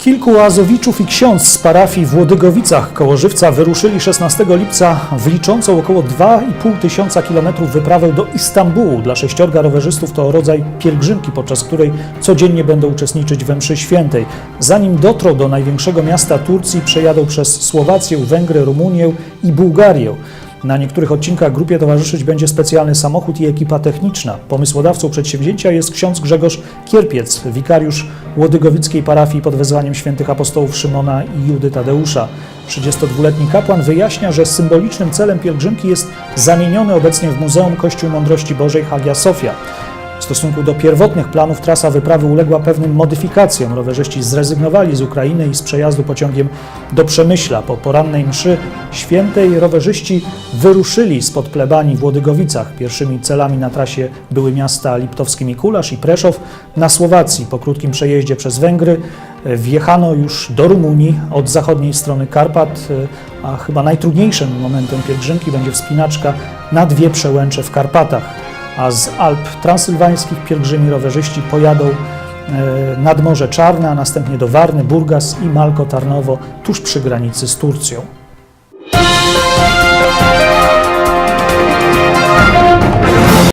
Kilku oazowiczów i ksiądz z parafii w Łodygowicach koło Żywca wyruszyli 16 lipca w liczącą około 2,5 tysiąca kilometrów wyprawę do Istambułu. Dla sześciorga rowerzystów to rodzaj pielgrzymki, podczas której codziennie będą uczestniczyć we mszy świętej. Zanim dotrą do największego miasta Turcji, przejadą przez Słowację, Węgry, Rumunię i Bułgarię. Na niektórych odcinkach grupie towarzyszyć będzie specjalny samochód i ekipa techniczna. Pomysłodawcą przedsięwzięcia jest ksiądz Grzegorz Kierpiec, wikariusz Łodygowickiej parafii pod wezwaniem świętych apostołów Szymona i Judy Tadeusza. 32-letni kapłan wyjaśnia, że symbolicznym celem pielgrzymki jest zamieniony obecnie w Muzeum Kościół Mądrości Bożej Hagia Sofia. W stosunku do pierwotnych planów trasa wyprawy uległa pewnym modyfikacjom. Rowerzyści zrezygnowali z Ukrainy i z przejazdu pociągiem do Przemyśla. Po porannej mszy świętej rowerzyści wyruszyli spod plebanii w Łodygowicach. Pierwszymi celami na trasie były miasta Liptowski Mikułasz i Preszow. Na Słowacji po krótkim przejeździe przez Węgry e, wjechano już do Rumunii od zachodniej strony Karpat, e, a chyba najtrudniejszym momentem pielgrzymki będzie wspinaczka na dwie przełęcze w Karpatach a z Alp transylwańskich pielgrzymi rowerzyści pojadą e, nad Morze Czarne, a następnie do Warny, Burgas i Malko Tarnowo, tuż przy granicy z Turcją.